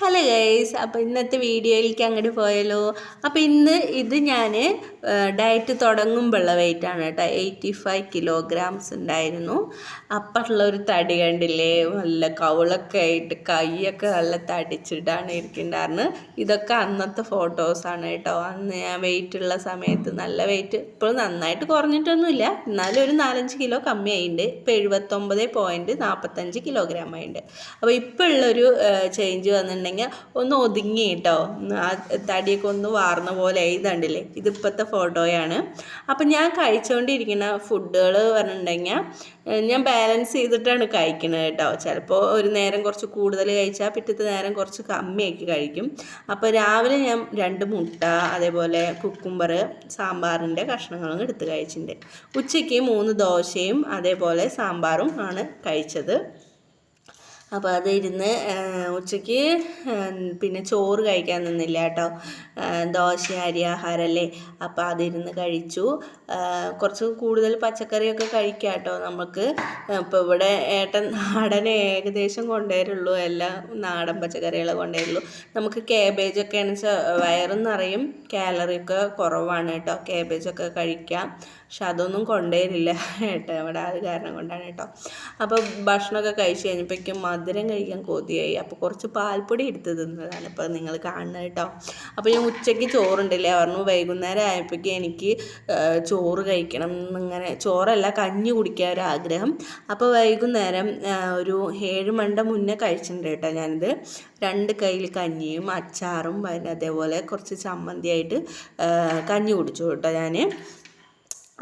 Hello guys അപ്പോൾ ഇന്നത്തെ വീഡിയോയിലേക്ക് അങ്ങോട്ട് പോയല്ലോ അപ്പോൾ ഇന്ന് ഇത് ഞാൻ ഡയറ്റ് തുടങ്ങുമ്പോഴുള്ള വെയിറ്റാണ് കേട്ടോ. എയ്റ്റി ഫൈവ് കിലോഗ്രാംസ് ഉണ്ടായിരുന്നു അപ്പുള്ള ഒരു തടി കണ്ടില്ലേ? നല്ല കവളൊക്കെ ആയിട്ട് കൈയൊക്കെ നല്ല തടിച്ചിട്ടാണ് ഇരിക്കുന്നുണ്ടായിരുന്നു ഇതൊക്കെ അന്നത്തെ ഫോട്ടോസാണ് കേട്ടോ. അന്ന് ഞാൻ വെയിറ്റ് ഉള്ള സമയത്ത് നല്ല വെയിറ്റ് ഇപ്പോൾ നന്നായിട്ട് കുറഞ്ഞിട്ടൊന്നുമില്ല. എന്നാലും ഒരു നാലഞ്ച് കിലോ കമ്മിയായിട്ടുണ്ട് ഇപ്പോൾ എഴുപത്തൊമ്പത് പോയിന്റ് നാൽപ്പത്തഞ്ച് കിലോഗ്രാം ആയിട്ടുണ്ട് അപ്പോൾ ഇപ്പോൾ ഉള്ളൊരു ചേഞ്ച് വന്നിട്ടുണ്ടെങ്കിൽ ഒന്ന് ഒതുങ്ങി കേട്ടോ. ആ തടിയൊക്കെ ഒന്ന് വാർന്ന പോലെ ഇതുണ്ടല്ലേ ഇതിപ്പോഴത്തെ ഫോട്ടോയാണ്. അപ്പം ഞാൻ കഴിച്ചുകൊണ്ടിരിക്കുന്ന ഫുഡുകൾ പറഞ്ഞിട്ടുണ്ടെങ്കിൽ ഞാൻ ബാലൻസ് ചെയ്തിട്ടാണ് കഴിക്കുന്നത് കേട്ടോ. ചിലപ്പോൾ ഒരു നേരം കുറച്ച് കൂടുതൽ കഴിച്ചാൽ പിറ്റത്തെ നേരം കുറച്ച് കമ്മിയാക്കി കഴിക്കും. അപ്പോൾ രാവിലെ ഞാൻ രണ്ട് മുട്ട അതേപോലെ കുക്കുംബർ സാമ്പാറിന്റെ കഷ്ണങ്ങളും എടുത്ത് കഴിച്ചിട്ടുണ്ട്. ഉച്ചയ്ക്ക് മൂന്ന് ദോശയും അതേപോലെ സാമ്പാറും ആണ് കഴിച്ചത്. അപ്പോൾ അത് ഇരുന്ന് ഉച്ചയ്ക്ക് പിന്നെ ചോറ് കഴിക്കാൻ നിന്നില്ല കേട്ടോ. ദോശ അരി ആഹാരമല്ലേ അപ്പോൾ അതിരുന്ന് കഴിച്ചു. കുറച്ച് കൂടുതൽ പച്ചക്കറിയൊക്കെ കഴിക്കാം കേട്ടോ നമുക്ക് ഇപ്പോൾ ഇവിടെ ഏട്ടൻ നാടൻ ഏകദേശം കൊണ്ടുവരുള്ളൂ. എല്ലാം നാടൻ പച്ചക്കറികൾ കൊണ്ടുവരുള്ളൂ. നമുക്ക് കേബേജൊക്കെ വെച്ചാൽ വയറും നിറയും കാലറിയൊക്കെ കുറവാണ് കേട്ടോ. കേബേജൊക്കെ കഴിക്കാം. പക്ഷെ അതൊന്നും കൊണ്ടുവരില്ല കേട്ടോ. ഇവിടെ അത് കാരണം കൊണ്ടാണ് കേട്ടോ. അപ്പോൾ ഭക്ഷണമൊക്കെ കഴിച്ച് കഴിഞ്ഞപ്പോഴേക്കും മധുരം കഴിക്കാൻ കൊതിയായി. അപ്പോൾ കുറച്ച് പാൽപ്പൊടി എടുത്ത് തിന്നതാണ്. അപ്പോൾ നിങ്ങൾ കാണുന്നത് കേട്ടോ. അപ്പോൾ ഞാൻ ഉച്ചയ്ക്ക് ചോറുണ്ടല്ലേ? പറഞ്ഞു വൈകുന്നേരം ആയപ്പോഴേക്കും എനിക്ക് ചോറ് കഴിക്കണം എന്നിങ്ങനെ ചോറല്ല കഞ്ഞി കുടിക്കാൻ ഒരു ആഗ്രഹം. അപ്പോൾ വൈകുന്നേരം ഒരു ഏഴ് മണ്ട മുന്നേ കഴിച്ചിട്ടുണ്ട് കേട്ടോ ഞാനിത്. രണ്ട് കയ്യിൽ കഞ്ഞിയും അച്ചാറും പിന്നെ അതേപോലെ കുറച്ച് ചമ്മന്തിയായിട്ട് കഞ്ഞി കുടിച്ചു കേട്ടോ ഞാൻ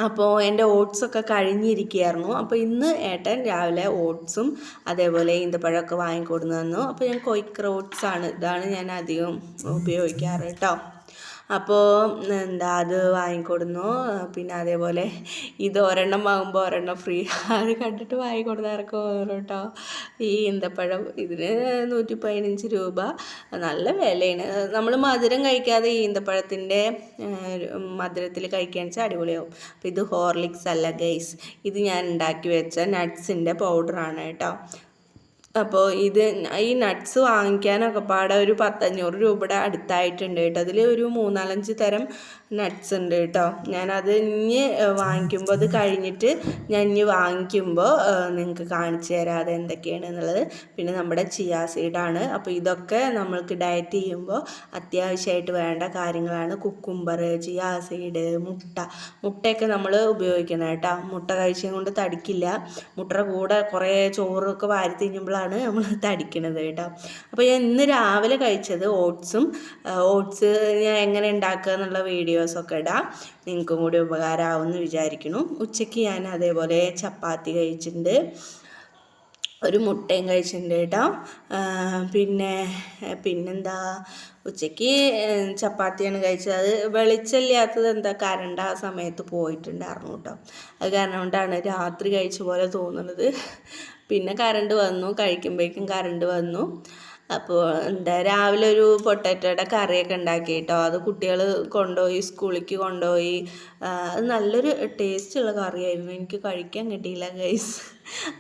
അപ്പോൾ എന്റെ ഓട്സൊക്കെ കഴിഞ്ഞിരിക്കുകയായിരുന്നു. അപ്പോൾ ഇന്ന് ഏട്ടൻ രാവിലെ ഓട്സും അതേപോലെ ഈന്തപ്പഴമൊക്കെ വാങ്ങിക്കൊടുന്നു തന്നു. അപ്പോൾ ഞാൻ കൊയ്ക്കർ ഓട്സാണ് ഇതാണ് ഞാൻ അധികം ഉപയോഗിക്കാറ് കേട്ടോ. അപ്പോൾ എന്താ അത് വാങ്ങിക്കൊടുന്നു. പിന്നെ അതേപോലെ ഇത് ഒരെണ്ണം വാങ്ങുമ്പോൾ ഒരെണ്ണം ഫ്രീ. അത് കണ്ടിട്ട് വാങ്ങിക്കൊടുന്നവർക്ക് ഓരോ കേട്ടോ. ഈ ഈന്തപ്പഴം ഇതിന് നൂറ്റി പതിനഞ്ച് രൂപ. നല്ല വിലയാണ്. നമ്മൾ മധുരം കഴിക്കാതെ ഈന്തപ്പഴത്തിന്റെ മധുരത്തിൽ കഴിക്കുകയാണെന്ന് വെച്ചാൽ അടിപൊളിയാവും. അപ്പോൾ ഇത് ഹോർലിക്സ് അല്ല ഗൈസ്. ഇത് ഞാൻ ഉണ്ടാക്കി വെച്ച നട്ട്സിന്റെ പൗഡറാണ് കേട്ടോ. അപ്പോൾ ഇത് ഈ നട്ട്സ് വാങ്ങിക്കാനൊക്കെ പാടെ ഒരു പത്തഞ്ഞൂറ് രൂപയുടെ അടുത്തായിട്ടുണ്ട് കേട്ടോ. അതിൽ ഒരു മൂന്നാലഞ്ച് തരം നട്ട്സ് ഉണ്ട് കേട്ടോ. ഞാനത് ഇനി വാങ്ങിക്കുമ്പോൾ അത് കഴിഞ്ഞിട്ട് ഞാൻ ഇനി വാങ്ങിക്കുമ്പോൾ നിങ്ങൾക്ക് കാണിച്ചു തരാം അത് എന്തൊക്കെയാണ് എന്നുള്ളത്. പിന്നെ നമ്മുടെ ചിയാ സീഡാണ് അപ്പോൾ ഇതൊക്കെ നമ്മൾക്ക് ഡയറ്റ് ചെയ്യുമ്പോൾ അത്യാവശ്യമായിട്ട് വേണ്ട കാര്യങ്ങളാണ്. കുക്കുംബർ ചിയാ സീഡ് മുട്ട. മുട്ടയൊക്കെ നമ്മൾ ഉപയോഗിക്കണം കേട്ടോ. മുട്ട കഴിച്ചത് കൊണ്ട് തടിക്കില്ല. മുട്ടയുടെ കൂടെ കുറേ ചോറൊക്കെ വാരി തിന്നുമ്പോഴാണ് നമ്മൾ തടിക്കണത് കേട്ടോ. അപ്പോൾ ഞാൻ ഇന്ന് രാവിലെ കഴിച്ചത് ഓട്സും ഓട്സ് ഞാൻ എങ്ങനെ ഉണ്ടാക്കുക എന്നുള്ള വീഡിയോസൊക്കെ ഇടാം. നിങ്ങൾക്കും കൂടി ഉപകാരമാവുമെന്ന് വിചാരിക്കുന്നു. ഉച്ചയ്ക്ക് ഞാൻ അതേപോലെ ചപ്പാത്തി കഴിച്ചിട്ടുണ്ട്. ഒരു മുട്ടയും കഴിച്ചിട്ടുണ്ട് കേട്ടോ. പിന്നെ പിന്നെന്താ? ഉച്ചയ്ക്ക് ചപ്പാത്തിയാണ് കഴിച്ചത്. അത് വെളിച്ചമില്ലാത്തത് എന്താ? കരണ്ട് ആ സമയത്ത് പോയിട്ടുണ്ടായിരുന്നു കേട്ടോ. അത് കാരണം കൊണ്ടാണ് രാത്രി കഴിച്ച പോലെ തോന്നുന്നത്. പിന്നെ കരണ്ട് വന്നു. കഴിക്കുമ്പോഴേക്കും കരണ്ട് വന്നു. അപ്പോൾ എന്താ രാവിലെ ഒരു പൊട്ടാറ്റോയുടെ കറിയൊക്കെ ഉണ്ടാക്കി കേട്ടോ അത് കുട്ടികൾ കൊണ്ടുപോയി സ്കൂളിലേക്ക് കൊണ്ടുപോയി. അത് നല്ലൊരു ടേസ്റ്റുള്ള കറിയായിരുന്നു. എനിക്ക് കഴിക്കാൻ കിട്ടിയില്ല ഗൈസ്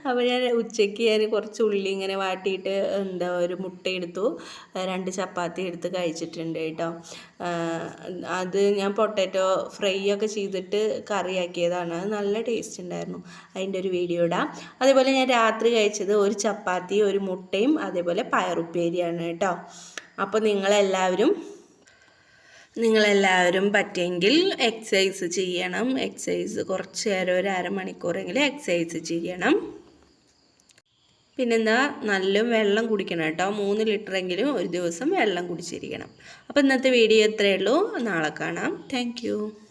അപ്പോൾ ഞാൻ ഉച്ചയ്ക്ക് ഞാൻ കുറച്ച് ഉള്ളി ഇങ്ങനെ വാട്ടിയിട്ട് എന്താ ഒരു മുട്ട എടുത്തു. രണ്ട് ചപ്പാത്തി എടുത്ത് കഴിച്ചിട്ടുണ്ട് കേട്ടോ. അത് ഞാൻ പൊട്ടാറ്റോ ഫ്രൈ ഒക്കെ ചെയ്തിട്ട് കറിയാക്കിയതാണ്. അത് നല്ല ടേസ്റ്റ് ഉണ്ടായിരുന്നു അതിന്റെ ഒരു വീഡിയോ ഇടാം. അതേപോലെ ഞാൻ രാത്രി കഴിച്ചത് ഒരു ചപ്പാത്തി ഒരു മുട്ടയും അതേപോലെ പയറുപ്പേരിയാണ് കേട്ടോ. അപ്പോൾ നിങ്ങളെല്ലാവരും നിങ്ങളെല്ലാവരും പറ്റിയെങ്കിൽ എക്സസൈസ് ചെയ്യണം. എക്സസൈസ് കുറച്ച് നേരം ഒരു അരമണിക്കൂറെങ്കിലും എക്സസൈസ് ചെയ്യണം. പിന്നെന്താ? നല്ല വെള്ളം കുടിക്കണം കേട്ടോ. മൂന്ന് ലിറ്ററെങ്കിലും ഒരു ദിവസം വെള്ളം കുടിച്ചിരിക്കണം. അപ്പോൾ ഇന്നത്തെ വീഡിയോ ഇത്രയേ ഉള്ളൂ. നാളെ കാണാം. താങ്ക്